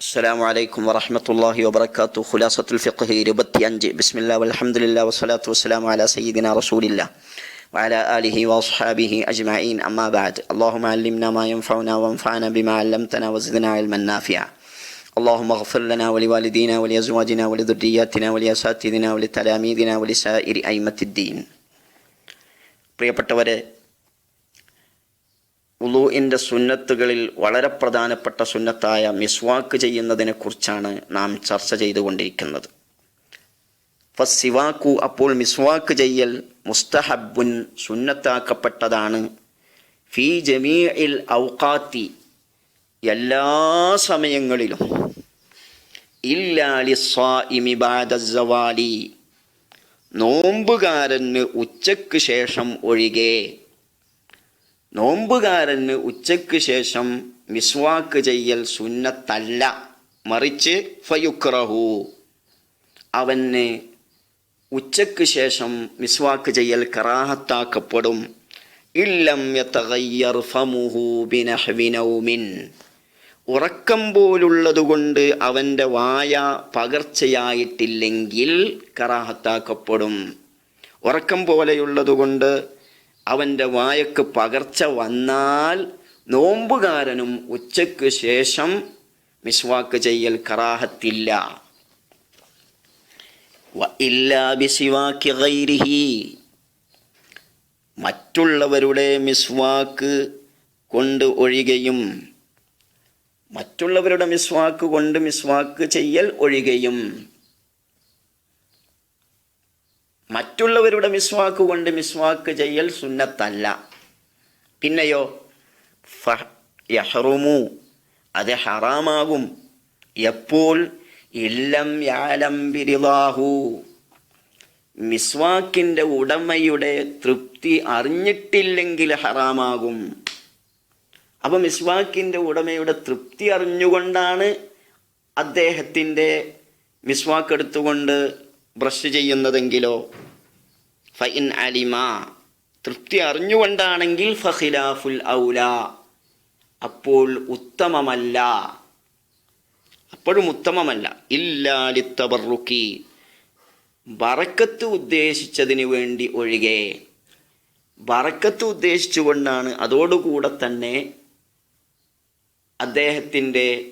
السلام عليكم ورحمة الله وبركاته خلاصة الفقه ഇരുപത്തി അഞ്ച് بسم الله والحمد لله والصلاة والسلام على سيدنا رسول الله وعلى آله وأصحابه أجمعين أما بعد اللهم علمنا ما ينفعنا وانفعنا بما علمتنا وزدنا علما نافعا اللهم اغفر لنا ولوالدينا ولأزواجنا ولذرياتنا ولأساتذتنا ولتلاميذنا ولسائر أئمة الدين പ്രിയപ്പെട്ടവരെ ഉലൂഇന്റെ സുന്നത്തുകളിൽ വളരെ പ്രധാനപ്പെട്ട സുന്നത്തായ മിസ്വാക്ക് ചെയ്യുന്നതിനെക്കുറിച്ചാണ് നാം ചർച്ച ചെയ്തുകൊണ്ടിരിക്കുന്നത്. ഫസിവാക്കു അപ്പോൾ മിസ്വാക്ക് ചെയ്യൽ മുസ്തഹബുൻ സുന്നത്താക്കപ്പെട്ടതാണ്. ഫി ജമീഇൽ ഔഖാത്തി എല്ലാ സമയങ്ങളിലും. ഇല്ലാലി സ്വാഇമി ബാദ സവാലി നോമ്പുകാരന് ഉച്ചയ്ക്ക് ശേഷം ഒഴികെ നോമ്പുകാരന് ഉച്ചയ്ക്ക് ശേഷം മിസ്വാക്ക് ചെയ്യൽ സുന്നത്തല്ല. മറിച്ച് ഫയുക്രഹു. അവന് ഉച്ചയ്ക്ക് ശേഷം മിസ്വാക്ക് ചെയ്യൽ കറാഹത്താക്കപ്പെടും. ഇല്ലം യതഗയ്യർ ഫമുഹു ബിനഹ്വി നൗമിൻ. ഉറക്കം പോലുള്ളതുകൊണ്ട് അവന്റെ വായ പകർച്ചയായിട്ടില്ലെങ്കിൽ കറാഹത്താക്കപ്പെടും. ഉറക്കം പോലെയുള്ളതുകൊണ്ട് അവന്റെ വായക്ക് പകർച്ച വന്നാൽ നോമ്പുകാരനും ഉച്ചയ്ക്ക് ശേഷം മിസ്വാക്ക് ചെയ്യൽ കറാഹത്തില്ല. മറ്റുള്ളവരുടെ മിസ്വാക്ക് കൊണ്ട് ഒഴികയും മറ്റുള്ളവരുടെ മിസ്വാക്ക് കൊണ്ട് മിസ്വാക്ക് ചെയ്യൽ ഒഴികയും മറ്റുള്ളവരുടെ മിസ്വാക്ക് കൊണ്ട് മിസ്വാക്ക് ചെയ്യൽ സുന്നത്തല്ല. പിന്നെയോ ഫ അത് ഹറാമാകും. എപ്പോൾ? ഇല്ലം യാലം ബിരിവാഹു മിസ്വാക്കിന്റെ ഉടമയുടെ തൃപ്തി അറിഞ്ഞിട്ടില്ലെങ്കിൽ ഹറാമാകും. അപ്പോൾ മിസ്വാക്കിന്റെ ഉടമയുടെ തൃപ്തി അറിഞ്ഞുകൊണ്ടാണ് അദ്ദേഹത്തിന്റെ മിസ്വാക്ക് എടുത്തുകൊണ്ട് ബ്രഷ് ചെയ്യുന്നതെങ്കിലോ? ഫൈൻ അലിമ. തൃപ്തി അറിഞ്ഞുകൊണ്ടാണെങ്കിൽ ഫഖിലാഫുൽ ഔല. അപ്പോൾ ഉത്തമമല്ല. അപ്പോഴും ഉത്തമമല്ല. ഇല്ലാലിത്തബറുക്കി ബറക്കത്ത് ഉദ്ദേശിച്ചതിന് വേണ്ടി ഒഴികെ. ബറക്കത്ത് ഉദ്ദേശിച്ചുകൊണ്ടാണ് അതോടുകൂടെ തന്നെ അദ്ദേഹത്തിന്റെ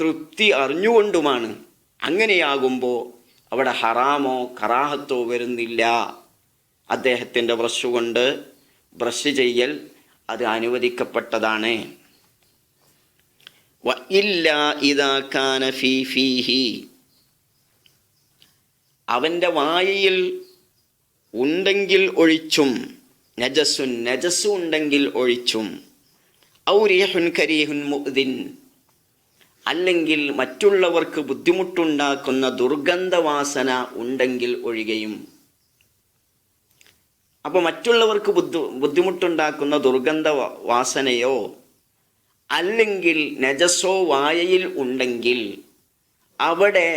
തൃപ്തി അറിഞ്ഞുകൊണ്ടുമാണ് അങ്ങനെയാകുമ്പോൾ അവിടെ ഹറാമോ കറാഹത്തോ വരുന്നില്ല. അദ്ദേഹത്തിന്റെ ബ്രഷ് കൊണ്ട് ബ്രഷ് ചെയ്യൽ അത് അനുവദിക്കപ്പെട്ടതാണ്. അവന്റെ വായയിൽ ഉണ്ടെങ്കിൽ ഒഴിച്ചും നജസ്സു നജസ്സു ഉണ്ടെങ്കിൽ ഒഴിച്ചും ഔരിയഹുൻ കരീഹുൻ മുഅ്ദിൻ. അല്ലെങ്കിൽ മറ്റുള്ളവർക്ക് ബുദ്ധിമുട്ടുണ്ടാക്കുന്ന ദുർഗന്ധവാസന ഉണ്ടെങ്കിൽ ഒഴികയും അപ്പോൾ മറ്റുള്ളവർക്ക് ബുദ്ധി ബുദ്ധിമുട്ടുണ്ടാക്കുന്ന ദുർഗന്ധ വാസനയോ അല്ലെങ്കിൽ നജസോ വായയിൽ ഉണ്ടെങ്കിൽ അവിടെ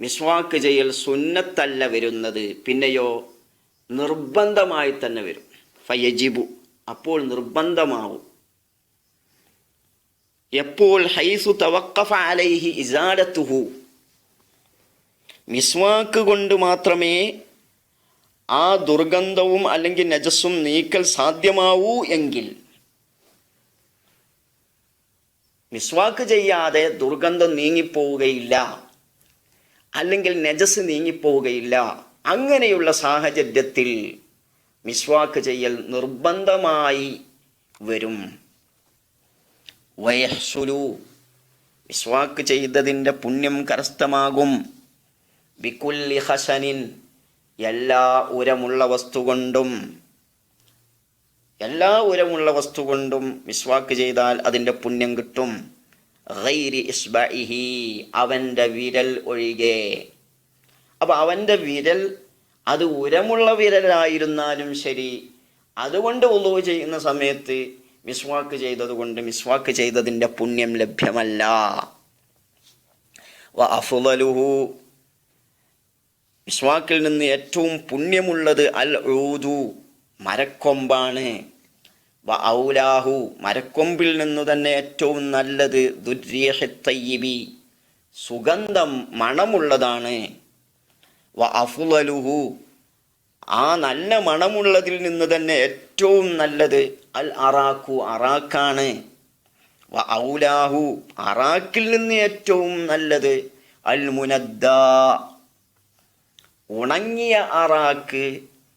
മിസ്വാക്ക് ചെയ്യൽ സുന്നത്തല്ല വരുന്നത്. പിന്നെയോ നിർബന്ധമായി തന്നെ വരും. ഫയജിബു. അപ്പോൾ നിർബന്ധമാവും. എപ്പോൾ ഹൈസു തവക്കഫ അലൈഹി ഇസാലത്തുഹു മിസ്വാക്ക് കൊണ്ട് മാത്രമേ ആ ദുർഗന്ധവും അല്ലെങ്കിൽ നജസ്സും നീക്കൽ സാധ്യമാവൂ എങ്കിൽ മിസ്വാക്ക് ചെയ്യാതെ ദുർഗന്ധം നീങ്ങിപ്പോവുകയില്ല. അല്ലെങ്കിൽ നജസ് നീങ്ങിപ്പോവുകയില്ല. അങ്ങനെയുള്ള സാഹചര്യത്തിൽ മിസ്വാക്ക് ചെയ്യൽ നിർബന്ധമായി വരും. വയഹ്സുലു. മിസ്വാക്ക് ചെയ്തതിന്റെ പുണ്യം കരസ്ഥമാകും. ബിക്കുല്ലി ഹസനിൻ. എല്ലാ ഉരമുള്ള വസ്തുകൊണ്ടും എല്ലാ ഉരമുള്ള വസ്തുകൊണ്ടും മിസ്വാക്ക് ചെയ്താൽ അതിന്റെ പുണ്യം കിട്ടും. ഗൈരി അവന്റെ വിരൽ ഒഴികെ. അപ്പോൾ അവന്റെ വിരൽ അത് ഉരമുള്ള വിരലായിരുന്നാലും ശരി അതുകൊണ്ട് ഉളവ് ചെയ്യുന്ന സമയത്ത് മിസ്വാക്ക് ചെയ്തതുകൊണ്ട് മിസ്വാക്ക് ചെയ്തതിന്റെ പുണ്യം ലഭ്യമല്ല. വ മിസ്വാക്കിൽ നിന്ന് ഏറ്റവും പുണ്യമുള്ളത് അൽ ഊതു മരക്കൊമ്പാണ്. വ ഔലാഹു മരക്കൊമ്പിൽ നിന്നു തന്നെ ഏറ്റവും നല്ലത് ദുര്യഹത്തയ്യബി സുഗന്ധം മണമുള്ളതാണ്. വ അഫുലലുഹു ആ നല്ല മണമുള്ളതിൽ നിന്ന് തന്നെ ഏറ്റവും നല്ലത് അൽ അറാഖു അറാഖാണ്. വ ഔലാഹു അറാഖിൽ നിന്ന് ഏറ്റവും നല്ലത് അൽ മുനദ്ദ ഉണങ്ങിയ അറാക്ക്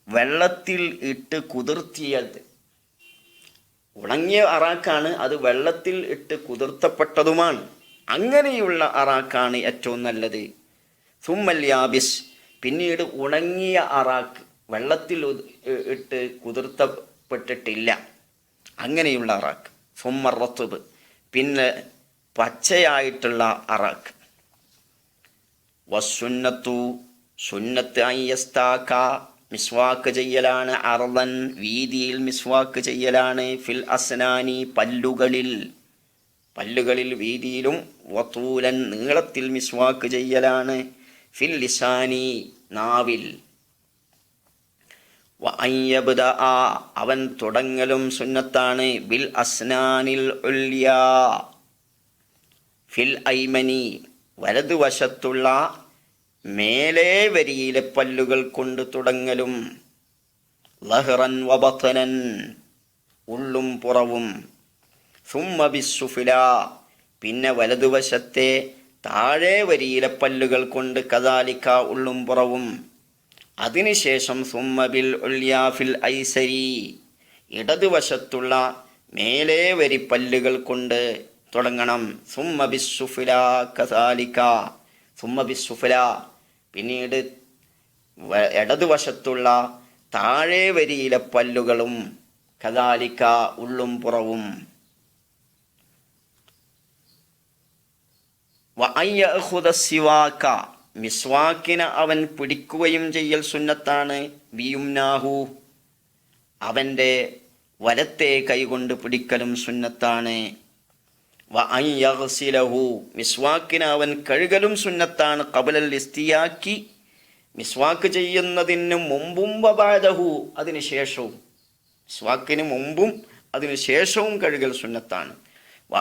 വെള്ളത്തിൽ ഇട്ട് കുതിർത്തിയത്. ഉണങ്ങിയ അറാക്കാണ് അത് വെള്ളത്തിൽ ഇട്ട് കുതിർത്തപ്പെട്ടതുമാണ്. അങ്ങനെയുള്ള അറാക്കാണ് ഏറ്റവും നല്ലത്. സുമ്മൽ യാബിസ് പിന്നീട് ഉണങ്ങിയ അറാക്ക് വെള്ളത്തിൽ ഇട്ട് കുതിർത്തപ്പെട്ടിട്ടില്ല. അങ്ങനെയുള്ള അറാക്ക്. സുമ്മർ റത്തുബ് പിന്നെ പച്ചയായിട്ടുള്ള അറാക്ക്. വസുന്നത്തു സുന്നത്ത് അയ്യസ്താക്ക മിസ്വാക്ക് ചെയ്യലാണ് അർദൻ വീതിയിൽ മിസ്വാക്ക് ചെയ്യലാണ് ഫിൽ അസ്നാനി പല്ലുകളിൽ. പല്ലുകളിൽ വീതിയിലും വത്തൂലൻ നീളത്തിൽ മിസ്വാക്ക് ചെയ്യലാണ് ഫിൽ ലിസാനി നാവിൽ. അയ്യബ്ദ ആ അവൻ തുടങ്ങലും സുന്നത്താണ്. ബിൽ അസ്നാനിൽ ഫിൽ ഐമനി വലതുവശത്തുള്ള മേലേ വരിയിലെ പല്ലുകൾ കൊണ്ട് തുടങ്ങലും. ലഹ്റൻ വബത്തനൻ ഉള്ളും പുറവും. സുമ്മബിസുഫില പിന്നെ വലതുവശത്തെ താഴെ വരിയിലെ പല്ലുകൾ കൊണ്ട് കദാലിക്ക ഉള്ളും പുറവും. അതിനുശേഷം സുമ്മബിൽ ഉള്ളിയാഫിൽ ഐസരി. ഇടതുവശത്തുള്ള മേലേ വരി പല്ലുകൾ കൊണ്ട് തുടങ്ങണം. സുമ്മബിസുഫില കദാലിക്ക. സുമ്മ ബിസ്സുഫില. പിന്നീട് ഇടതുവശത്തുള്ള താഴെ വരിയിലെ പല്ലുകളും കദാലിക്ക ഉള്ളും പുറവും. വ അൻ യഅഖുദ സിവാക മിസ്വാക്കിനെ അവൻ പിടിക്കുകയും ചെയ്യൽ സുന്നത്താണ്. ബിയുംനാഹു അവന്റെ വലത്തെ കൈകൊണ്ട് പിടിക്കലും സുന്നത്താണ്. മിസ്വാക്കിനെ അവൻ കഴുകലും സുന്നത്താണ്. കബലൽ ഇസ്തിയാക്കി മിസ്വാക്ക് ചെയ്യുന്നതിന് മുമ്പും വബാദഹു അതിനുശേഷവും മിസ്വാക്കിന് മുമ്പും അതിനുശേഷവും കഴുകൽ സുന്നത്താണ്. വ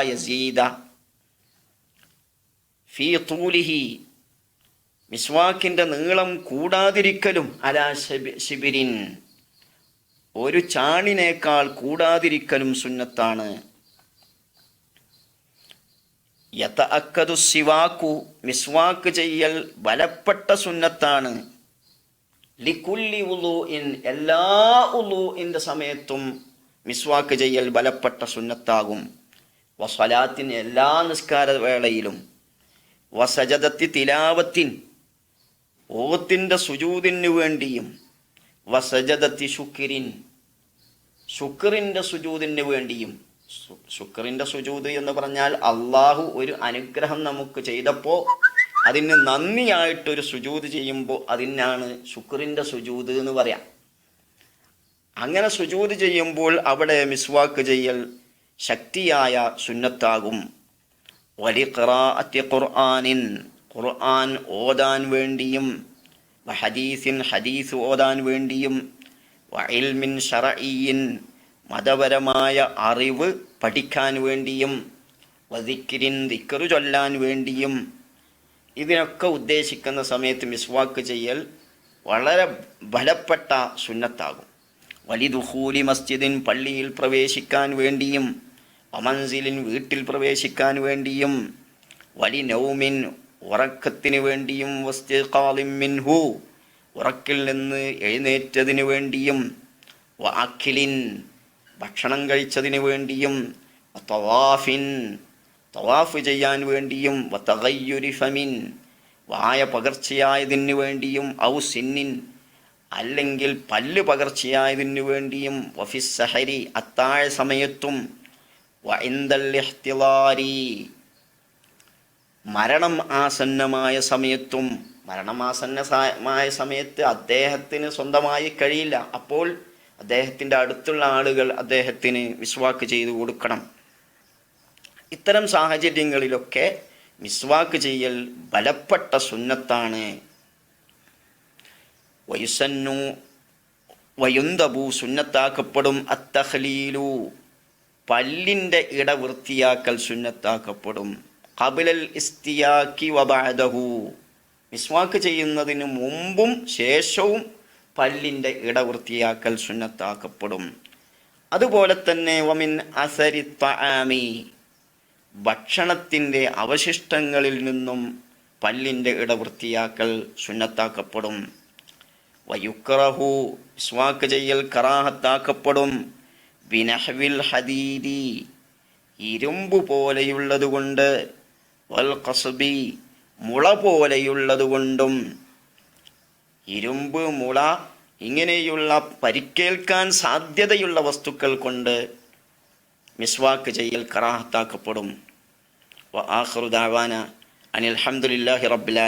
യസീദ ഫീ തൂലിഹി. മിസ്വാക്കിന്റെ നീളം കൂടാതിരിക്കലും അലാ ശബി- ശിബിരിൻ. ഒരു ചാണിനേക്കാൾ കൂടാതിരിക്കലും സുന്നത്താണ്. യത അക്കതു സിവാക്കു മിസ്വാക്ക് ചെയ്യൽ ബലപ്പെട്ട സുന്നത്താണ്. ലിക്കുല്ലി ഉലു ഇൻ എല്ലാ ഉലു ഇന്റെ സമയത്തും മിസ്വാക്ക് ചെയ്യൽ ബലപ്പെട്ട സുന്നത്താകും. വസലാത്തിന് എല്ലാ നിസ്കാര വേളയിലും വസജതത്തി തിലാവത്തിൻ ഓത്തിന്റെ സുജൂതിന് വേണ്ടിയും. വസജതത്തി ശുക്രിൻ ശുക്രിന്റെ സുജൂതിന് വേണ്ടിയും. ശുക്രിന്റെ സുജൂത് എന്ന് പറഞ്ഞാൽ അള്ളാഹു ഒരു അനുഗ്രഹം നമുക്ക് ചെയ്തപ്പോൾ അതിന് നന്ദിയായിട്ടൊരു സുജൂത് ചെയ്യുമ്പോൾ അതിനാണ് ശുക്രിന്റെ സുജൂത് എന്ന് പറയാം. അങ്ങനെ സുജൂത് ചെയ്യുമ്പോൾ അവിടെ മിസ്വാക്ക് ചെയ്യൽ ശക്തിയായ സുന്നത്താകും. വലിഖറാഅത്തി ഖുർആാനിൻ ഖുർആൻ ഓതാൻ വേണ്ടിയും ഹദീസിൻ ഹദീസ് ഓതാൻ വേണ്ടിയും വഇൽമിൻ മതപരമായ അറിവ് പഠിക്കാൻ വേണ്ടിയും വധിക്കിരിൻ ദിക്കറു ചൊല്ലാൻ വേണ്ടിയും ഇതിനൊക്കെ ഉദ്ദേശിക്കുന്ന സമയത്ത് മിസ്വാക്ക് ചെയ്യൽ വളരെ ബലപ്പെട്ട സുന്നത്താകും. വലിദുഹൂലി മസ്ജിദിൻ പള്ളിയിൽ പ്രവേശിക്കാൻ വേണ്ടിയും അമൻസിലിൻ വീട്ടിൽ പ്രവേശിക്കാൻ വേണ്ടിയും വലി നൗമിൻ ഉറക്കത്തിന് വേണ്ടിയും വസ്തിഖാലിൻ ഹു ഉറക്കിൽ നിന്ന് എഴുന്നേറ്റതിന് വേണ്ടിയും വാക്കിലിൻ ഭക്ഷണം കഴിച്ചതിന് വേണ്ടിയും തവാഫിൻ തവാഫ് ചെയ്യാൻ വേണ്ടിയും വത്തകയ്യുരിഫമിൻ ഫമിൻ വായ പകർച്ചയായതിന് വേണ്ടിയും ഔ സിന്നിൻ അല്ലെങ്കിൽ പല്ല് പകർച്ചയായതിന് വേണ്ടിയും വഫിസ് സഹരി അത്താഴ സമയത്തും വഇന്ദൽ ഇഹ്തിളാരി മരണം ആസന്നമായ സമയത്തും മരണമാസന്നമായ സമയത്ത് അദ്ദേഹത്തിന് സ്വന്തമായി കഴിയില്ല. അപ്പോൾ അദ്ദേഹത്തിന്റെ അടുത്തുള്ള ആളുകൾ അദ്ദേഹത്തിന് മിസ്വാക്ക് ചെയ്തു കൊടുക്കണം. ഇത്തരം സാഹചര്യങ്ങളിലൊക്കെ മിസ്വാക്ക് ചെയ്യൽ ബലപ്പെട്ട സുന്നത്താണ്. വയുസന്നു വയുന്തബു സുന്നത്താക്കപ്പെടും. അത്തഹ്ലീലു പല്ലിന്റെ ഇട വൃത്തിയാക്കൽ സുന്നത്താക്കപ്പെടും. കബിലൽ ഇസ്തിയാക്കി വബാദഹു മിസ്വാക്ക് ചെയ്യുന്നതിന് മുമ്പും ശേഷവും പല്ലിന്റെ ഇടവൃത്തിയാക്കൽ സുന്നത്താക്കപ്പെടും. അതുപോലെ തന്നെ വമിൻ അസരി താമി ഭക്ഷണത്തിന്റെ അവശിഷ്ടങ്ങളിൽ നിന്നും പല്ലിന്റെ ഇടവൃത്തിയാക്കൽ സുന്നത്താക്കപ്പെടും. വയുക്രഹു സ്വാക്ക് ചെയ്യൽ കറാഹത്താക്കപ്പെടും. വിനഹവിൽ ഹദീദി ഇരുമ്പ് പോലെയുള്ളതുകൊണ്ട് വൽ കസുബി മുള പോലെയുള്ളതുകൊണ്ടും ഇരുമ്പ് മുള ഇങ്ങനെയുള്ള പരിക്കേൽക്കാൻ സാധ്യതയുള്ള വസ്തുക്കൾ കൊണ്ട് മിസ്വാക്ക് ചെയ്യൽ കറാഹത്താക്കപ്പെടും. വ ആഖിറു ദഅവാന അനിൽ ഹംദുലില്ലാഹി റബ്ബിൽ